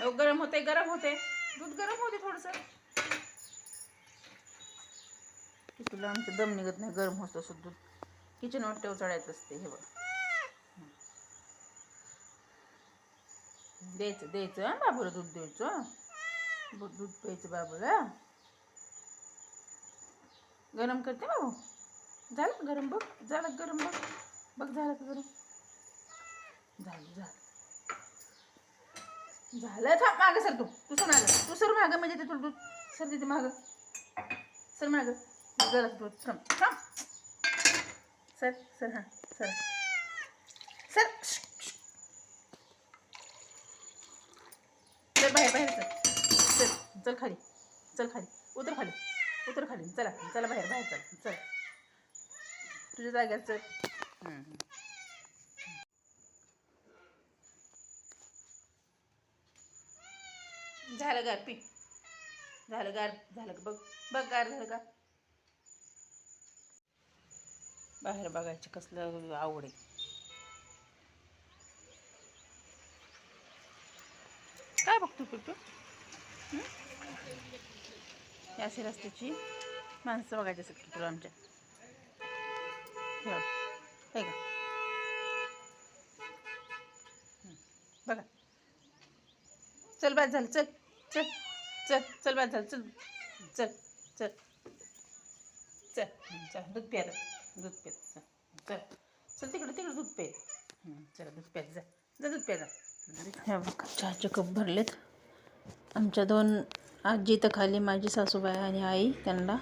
हो गरम होते गरम होते दूध गरम होते थोडंसं. तुला आमचं दम निघत नाही गरम होत असं दूध. किचन वाटते चढायचं असते हे बघ. द्यायचं द्यायचं हा बाबूला दूध द्यायचं ब- दूध प्यायचं बाबूला. गरम करते बाबू. झालं गरम बघ. झालं गरम बघ. बघ झालं का गरम? झालं झालं. झालं थांब मागं सर तू. तू सर मागं. तू सर मागं म्हणजे ते तुला दूध सर तिथे मागं. सर मागं. जरा दूध थांब. थांब. सर सर हां. सर. सर चल बाहेर बाहेर चल चल चल खाली. चल खाली. उतर खाली. उतर खाली. चला. चला बाहेर बाहेर चल. चल. तुझ्या जाग्यात चल झालं गार पी झालं गार झालं बघ बघ गार झालं का? बाहेर बघायचं कसलं आवड आहे. काय बघतो पिटू हं? ही अशी रस्त्याची माणसं बघायची असतात की तुला आमच्या. हे का बघा. चल बाय झालं चल. चल चल चल बा चल चल. चल चल. चल चल दूध प्या दूध प्या चल चल. चल तिकडं तिकडं दूध पे चला दूध प्या जा. जा दूध प्या जा. हे बघ चहाचे कप भरलेत. आमच्या दोन आजी तर खाली माझी सासूबाई आणि आई त्यांना.